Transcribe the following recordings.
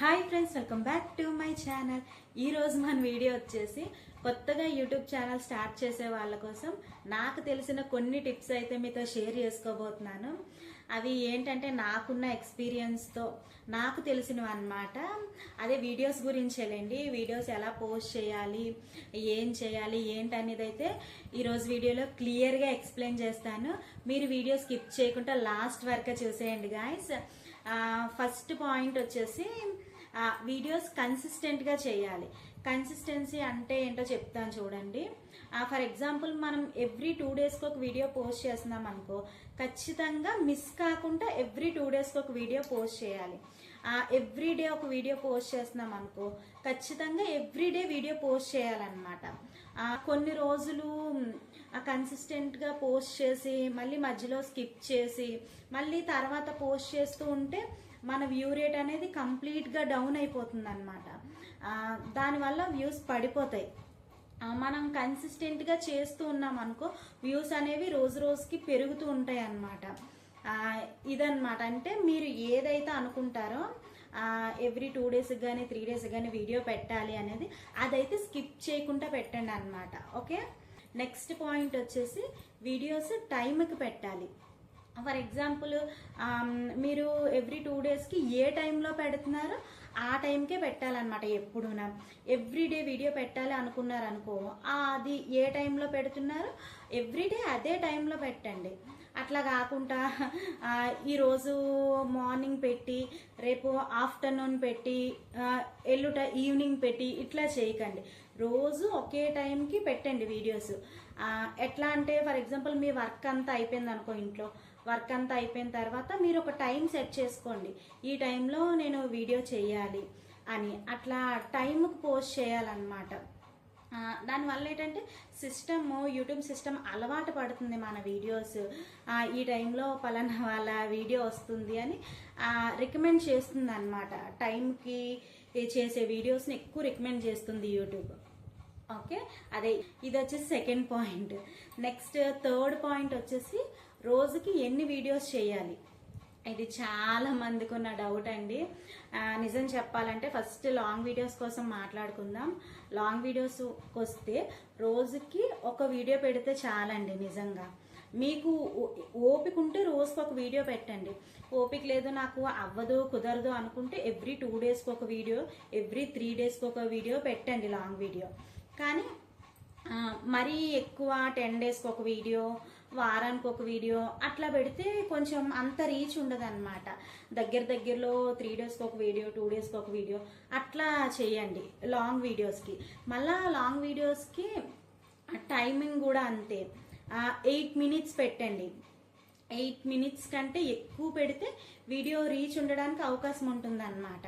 Hi friends welcome back to my channel. ఈరోజు మన video వచ్చేసి కొత్తగా యూట్యూబ్ ఛానల్ స్టార్ట్ చేసే వాళ్ళ కోసం నాకు తెలిసిన కొన్ని టిప్స్ అయితే మీతో షేర్ చేసుకోబోతున్నాను. అవి ఏంటంటే నాకున్న ఎక్స్పీరియన్స్తో నాకు తెలిసినవి అన్నమాట. అదే వీడియోస్ గురించేలేండి వీడియోస్ ఎలా పోస్ట్ చేయాలి ఏం చేయాలి ఏంటనేది అయితే ఈరోజు వీడియోలో క్లియర్గా ఎక్స్ప్లెయిన్ చేస్తాను. మీరు వీడియో స్కిప్ చేయకుండా లాస్ట్ వరకు చూసేయండి గాయస్ ఫస్ట్ పాయింట్ వచ్చేసి వీడియోస్ కన్సిస్టెంట్గా చేయాలి. కన్సిస్టెన్సీ అంటే ఏంటో చెప్తాను చూడండి. ఫర్ ఎగ్జాంపుల్ మనం ఎవ్రీ టూ డేస్కి ఒక వీడియో పోస్ట్ చేస్తున్నాం అనుకో ఖచ్చితంగా మిస్ కాకుండా ఎవ్రీ టూ డేస్కి ఒక వీడియో పోస్ట్ చేయాలి. ఎవ్రీ డే ఒక వీడియో పోస్ట్ చేస్తున్నాం అనుకో ఖచ్చితంగా ఎవ్రీ డే వీడియో పోస్ట్ చేయాలన్నమాట. కొన్ని రోజులు కన్సిస్టెంట్గా పోస్ట్ చేసి మళ్ళీ మధ్యలో స్కిప్ చేసి మళ్ళీ తర్వాత పోస్ట్ చేస్తూ ఉంటే మన వ్యూ రేట్ అనేది కంప్లీట్గా డౌన్ అయిపోతుంది అనమాట దానివల్ల వ్యూస్ పడిపోతాయి. మనం కన్సిస్టెంట్గా చేస్తూ ఉన్నాం అనుకో వ్యూస్ అనేవి రోజు రోజుకి పెరుగుతూ ఉంటాయి అన్నమాట ఇదన్నమాట. అంటే మీరు ఏదైతే అనుకుంటారో ఎవ్రీ టూ డేస్కి కానీ త్రీ డేస్కి కానీ వీడియో పెట్టాలి అనేది అదైతే స్కిప్ చేయకుండా పెట్టండి అనమాట ఓకే నెక్స్ట్ పాయింట్ వచ్చేసి వీడియోస్ టైంకి పెట్టాలి. ఫర్ ఎగ్జాంపుల్ మీరు ఎవ్రీ టూ డేస్కి ఏ టైంలో పెడుతున్నారో ఆ టైంకే పెట్టాలన్నమాట ఎప్పుడునా. ఎవ్రీ డే వీడియో పెట్టాలి అనుకున్నారు అనుకో అది ఏ టైంలో పెడుతున్నారో ఎవ్రీడే అదే టైంలో పెట్టండి. అట్లా కాకుండా ఈరోజు మార్నింగ్ పెట్టి రేపు ఆఫ్టర్నూన్ పెట్టి ఎల్లుట ఈవినింగ్ పెట్టి ఇట్లా చేయకండి. రోజు ఒకే టైంకి పెట్టండి వీడియోస్. ఎట్లా అంటే ఫర్ ఎగ్జాంపుల్ మీ వర్క్ అంతా అయిపోయింది అనుకో ఇంట్లో. వర్క్ అంతా అయిపోయిన తర్వాత మీరు ఒక టైం సెట్ చేసుకోండి. ఈ టైంలో నేను వీడియో చేయాలి అని. అట్లా టైంకి పోస్ట్ చేయాలన్నమాట. దానివల్ల ఏంటంటే సిస్టమ్ యూట్యూబ్ సిస్టమ్ అలవాటు పడుతుంది మన వీడియోస్ ఈ టైంలో పలానా వాళ్ళ వీడియో వస్తుంది అని రికమెండ్ చేస్తుంది అనమాట టైంకి చేసే వీడియోస్ని ఎక్కువ రికమెండ్ చేస్తుంది యూట్యూబ్ ఓకే? అదే ఇది వచ్చేసి second point next third point వచ్చేసి రోజుకి ఎన్ని వీడియోస్ చేయాలి? ఇది చాలా మందికి ఉన్న డౌట్ అండి. నిజం చెప్పాలంటే ఫస్ట్ లాంగ్ వీడియోస్ కోసం మాట్లాడుకుందాం. లాంగ్ వీడియోస్ వస్తే రోజుకి ఒక వీడియో పెడితే చాలండి నిజంగా. మీకు ఓ- ఓపిక ఉంటే రోజుకి ఒక వీడియో పెట్టండి. ఓపిక లేదు నాకు అవ్వదు కుదరదు అనుకుంటే ఎవ్రీ టూ డేస్కి ఒక వీడియో ఎవ్రీ త్రీ డేస్కి ఒక వీడియో పెట్టండి లాంగ్ వీడియో కానీ మరీ ఎక్కువ టెన్ డేస్కి ఒక వీడియో వారానికి ఒక వీడియో అట్లా పెడితే కొంచెం అంత రీచ్ ఉండదన్నమాట. దగ్గర దగ్గరలో త్రీ డేస్కి ఒక వీడియో టూ డేస్కి ఒక వీడియో అట్లా చేయండి లాంగ్ వీడియోస్కి మళ్ళా లాంగ్ వీడియోస్కి టైమింగ్ కూడా అంతే. ఎయిట్ మినిట్స్ పెట్టండి. ఎయిట్ మినిట్స్ కంటే ఎక్కువ పెడితే వీడియో రీచ్ ఉండడానికి అవకాశం ఉంటుందన్నమాట.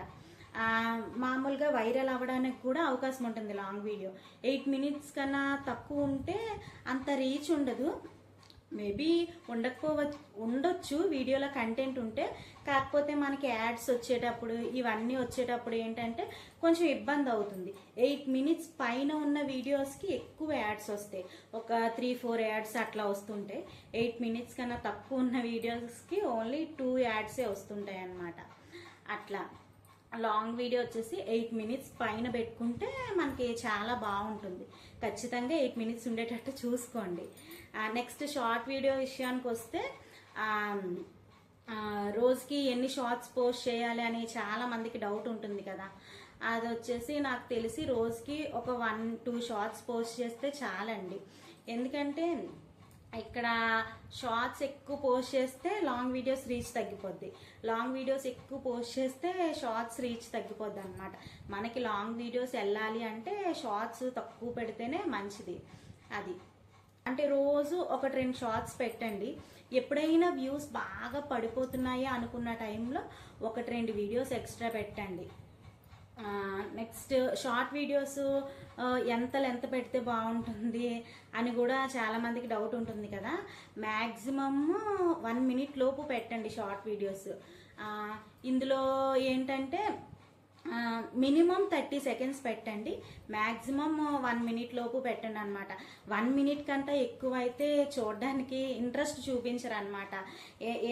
మామూలుగా వైరల్ అవ్వడానికి కూడా అవకాశం ఉంటుంది లాంగ్ వీడియో. ఎయిట్ మినిట్స్ కన్నా తక్కువ ఉంటే అంత రీచ్ ఉండదు. మేబీ ఉండకపోవచ్చు ఉండొచ్చు వీడియోలో కంటెంట్ ఉంటే. కాకపోతే మనకి యాడ్స్ వచ్చేటప్పుడు ఇవన్నీ వచ్చేటప్పుడు ఏంటంటే కొంచెం ఇబ్బంది అవుతుంది. ఎయిట్ మినిట్స్ పైన ఉన్న వీడియోస్కి ఎక్కువ యాడ్స్ వస్తాయి. ఒక త్రీ ఫోర్ యాడ్స్ అట్లా వస్తుంటాయి ఎయిట్ మినిట్స్ కన్నా తక్కువ ఉన్న వీడియోస్కి ఓన్లీ టూ యాడ్సే వస్తుంటాయి అన్నమాట అట్లా. లాంగ్ వీడియో వచ్చేసి ఎయిట్ మినిట్స్ పైన పెట్టుకుంటే మనకి చాలా బాగుంటుంది. ఖచ్చితంగా ఎయిట్ మినిట్స్ ఉండేటట్టు చూసుకోండి. నెక్స్ట్ షార్ట్ వీడియో విషయానికి వస్తే రోజుకి ఎన్ని షార్ట్స్ పోస్ట్ చేయాలి అని చాలా మందికి డౌట్ ఉంటుంది కదా. అది వచ్చేసి నాకు తెలిసి రోజుకి ఒక వన్ టూ షార్ట్స్ పోస్ట్ చేస్తే చాలండి. ఎందుకంటే ఇక్కడ షార్ట్స్ ఎక్కువ పోస్ట్ చేస్తే లాంగ్ వీడియోస్ రీచ్ తగ్గిపోద్ది. లాంగ్ వీడియోస్ ఎక్కువ పోస్ట్ చేస్తే షార్ట్స్ రీచ్ తగ్గిపోద్ది అనమాట మనకి లాంగ్ వీడియోస్ వెళ్ళాలి అంటే షార్ట్స్ తక్కువ పెడితేనే మంచిది. అది. అంటే రోజు ఒకటి రెండు షార్ట్స్ పెట్టండి. ఎప్పుడైనా వ్యూస్ బాగా పడిపోతున్నాయి అనుకున్న టైంలో ఒకటి రెండు వీడియోస్ ఎక్స్ట్రా పెట్టండి. నెక్స్ట్ షార్ట్ వీడియోస్ ఎంత లెంత్ పెడితే బాగుంటుంది అని కూడా చాలా మందికి డౌట్ ఉంటుంది కదా. మ్యాక్సిమమ్ వన్ మినిట్ లోపు పెట్టండి షార్ట్ వీడియోస్ ఇందులో ఏంటంటే మినిమం థర్టీ సెకండ్స్ పెట్టండి. మ్యాక్సిమం వన్ మినిట్ లోపు పెట్టండి అనమాట వన్ మినిట్ కంటే ఎక్కువ అయితే చూడడానికి ఇంట్రెస్ట్ చూపించరు అనమాట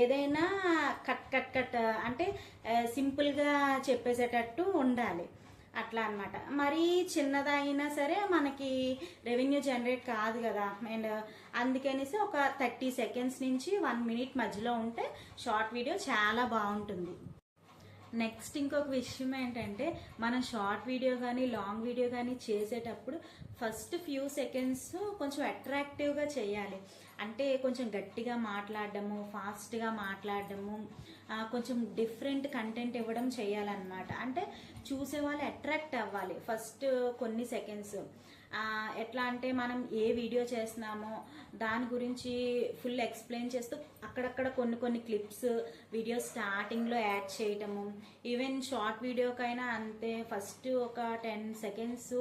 ఏదైనా కట్ కట్ కట్ అంటే సింపుల్గా చెప్పేసేటట్టు ఉండాలి. అట్లా అన్నమాట. మరీ చిన్నదైనా సరే మనకి రెవెన్యూ జనరేట్ కాదు కదా. అండ్ అందుకనేసి ఒక థర్టీ సెకండ్స్ నుంచి వన్ మినిట్ మధ్యలో ఉంటే షార్ట్ వీడియో చాలా బాగుంటుంది. నెక్స్ట్ ఇంకొక విషయం ఏంటంటే మనం షార్ట్ వీడియో కానీ లాంగ్ వీడియో కానీ చేసేటప్పుడు ఫస్ట్ ఫ్యూ సెకండ్స్ కొంచెం అట్రాక్టివ్గా చేయాలి. అంటే కొంచెం గట్టిగా మాట్లాడడము ఫాస్ట్గా మాట్లాడడము కొంచెం డిఫరెంట్ కంటెంట్ ఇవ్వడం చేయాలన్నమాట. అంటే చూసే వాళ్ళు అట్రాక్ట్ అవ్వాలి ఫస్ట్ కొన్ని సెకండ్స్ ఎట్లా అంటే మనం ఏ వీడియో చేస్తున్నామో దాని గురించి ఫుల్ ఎక్స్ప్లెయిన్ చేస్తూ అక్కడక్కడ కొన్ని కొన్ని క్లిప్స్ వీడియో స్టార్టింగ్లో యాడ్ చేయటము. ఈవెన్ షార్ట్ వీడియోకైనా అంతే. ఫస్ట్ ఒక టెన్ సెకండ్స్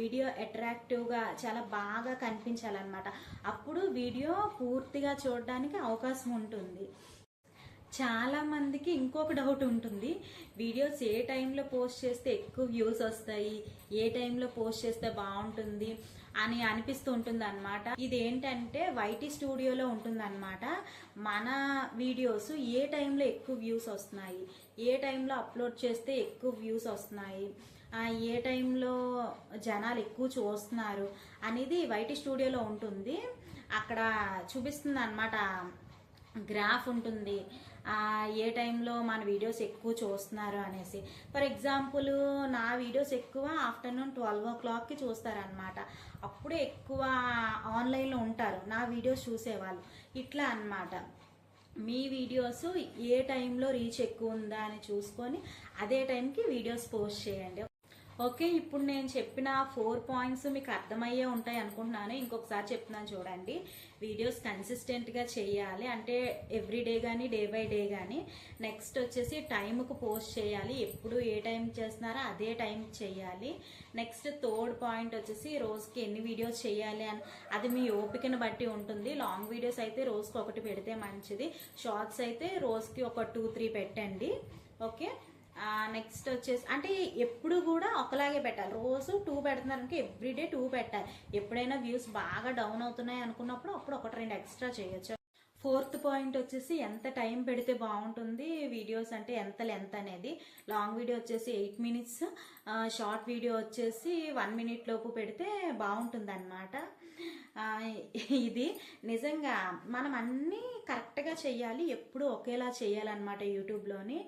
వీడియో అట్రాక్టివ్గా చాలా బాగా కనిపించాలన్నమాట. అప్పుడు వీడియో పూర్తిగా చూడడానికి అవకాశం ఉంటుంది. చాలా మందికి ఇంకొక డౌట్ ఉంటుంది. వీడియోస్ ఏ టైంలో పోస్ట్ చేస్తే ఎక్కువ వ్యూస్ వస్తాయి? ఏ టైంలో పోస్ట్ చేస్తే బాగుంటుంది? అని అనిపిస్తూ ఉంటుంది అనమాట ఇది ఏంటంటే వైటీ స్టూడియోలో ఉంటుంది అనమాట మన వీడియోస్ ఏ టైంలో ఎక్కువ వ్యూస్ వస్తున్నాయి? ఏ టైంలో అప్లోడ్ చేస్తే ఎక్కువ వ్యూస్ వస్తున్నాయి? ఏ టైంలో జనాలు ఎక్కువ చూస్తున్నారు? అనేది వైటీ స్టూడియోలో ఉంటుంది. అక్కడ చూపిస్తుంది అనమాట గ్రాఫ్ ఉంటుంది. ఏ టైంలో మన వీడియోస్ ఎక్కువ చూస్తున్నారు అనేసి. ఫర్ ఎగ్జాంపుల్ నా వీడియోస్ ఎక్కువ ఆఫ్టర్నూన్ ట్వెల్వ్ ఓ క్లాక్కి చూస్తారనమాట అప్పుడే ఎక్కువ ఆన్లైన్లో ఉంటారు. నా వీడియోస్ చూసేవాళ్ళు. ఇట్లా అన్నమాట. మీ వీడియోస్ ఏ టైంలో రీచ్ ఎక్కువ ఉందా అని చూసుకొని అదే టైంకి వీడియోస్ పోస్ట్ చేయండి. ఓకే ఇప్పుడు నేను చెప్పిన ఫోర్ పాయింట్స్ మీకు అర్థమయ్యే ఉంటాయి అనుకుంటున్నాను. ఇంకొకసారి చెప్తున్నాను చూడండి. వీడియోస్ కన్సిస్టెంట్గా చేయాలి. అంటే ఎవ్రీ డే కానీ డే బై డే కానీ నెక్స్ట్ వచ్చేసి టైంకు పోస్ట్ చేయాలి. ఎప్పుడు ఏ టైం చేస్తున్నారో అదే టైం చేయాలి. నెక్స్ట్ థర్డ్ పాయింట్ వచ్చేసి రోజుకి ఎన్ని వీడియోస్ చేయాలి అని. అది మీ ఓపికను బట్టి ఉంటుంది. లాంగ్ వీడియోస్ అయితే రోజుకి ఒకటి పెడితే మంచిది. షార్ట్స్ అయితే రోజుకి ఒక టూ త్రీ పెట్టండి. ఓకే? నెక్స్ట్ వచ్చేసి అంటే ఎప్పుడు కూడా ఒకలాగే పెట్టాలి. రోజు టూ పెడుతున్నారంటే ఎవ్రీడే టూ పెట్టాలి. ఎప్పుడైనా వ్యూస్ బాగా డౌన్ అవుతున్నాయి అనుకున్నప్పుడు అప్పుడు ఒకటి రెండు ఎక్స్ట్రా చేయొచ్చు. ఫోర్త్ పాయింట్ వచ్చేసి ఎంత టైం పెడితే బాగుంటుంది వీడియోస్ అంటే ఎంత లెంత్ అనేది. లాంగ్ వీడియో వచ్చేసి ఎయిట్ మినిట్స్ షార్ట్ వీడియో వచ్చేసి వన్ మినిట్ లోపు పెడితే బాగుంటుంది అనమాట ఇది నిజంగా మనం అన్నీ కరెక్ట్గా చేయాలి ఎప్పుడు ఒకేలా చేయాలన్నమాట యూట్యూబ్లోని.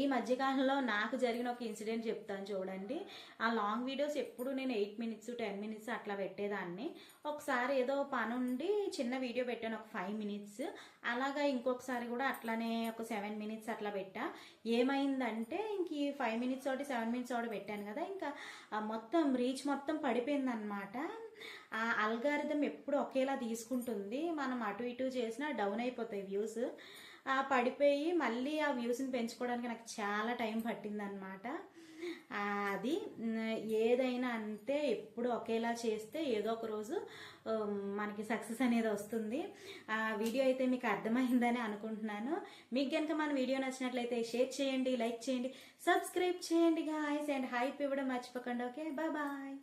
ఈ మధ్యకాలంలో నాకు జరిగిన ఒక ఇన్సిడెంట్ చెప్తాను చూడండి. ఆ లాంగ్ వీడియోస్ ఎప్పుడు నేను ఎయిట్ మినిట్స్ టెన్ మినిట్స్ అట్లా పెట్టేదాన్ని. ఒకసారి ఏదో పని ఉండి చిన్న వీడియో పెట్టాను ఒక ఫైవ్ మినిట్స్. అలాగా ఇంకొకసారి కూడా అట్లానే ఒక సెవెన్ మినిట్స్ అట్లా పెట్టా. ఏమైందంటే ఇంక ఈ ఫైవ్ మినిట్స్ ఒకటి సెవెన్ మినిట్స్ ఒకటి పెట్టాను కదా. ఇంకా మొత్తం రీచ్ మొత్తం పడిపోయిందనమాట ఆ అల్గారిథం ఎప్పుడు ఒకేలా తీసుకుంటుంది. మనం అటు ఇటు చేసినా డౌన్ అయిపోతాయి వ్యూస్ ఆ పడిపోయి మళ్ళీ ఆ వ్యూస్ని పెంచుకోవడానికి నాకు చాలా టైం పట్టిందనమాట అది ఏదైనా అంతే ఎప్పుడు ఒకేలా చేస్తే ఏదో ఒక రోజు మనకి సక్సెస్ అనేది వస్తుంది. ఆ వీడియో అయితే మీకు అర్థమైందని అనుకుంటున్నాను. మీకు కనుక మన వీడియో నచ్చినట్లయితే షేర్ చేయండి లైక్ చేయండి సబ్స్క్రైబ్ చేయండి గాయస్ అండ్ హైప్ ఇవ్వడం మర్చిపోకండి ఓకే బాయ్ బాయ్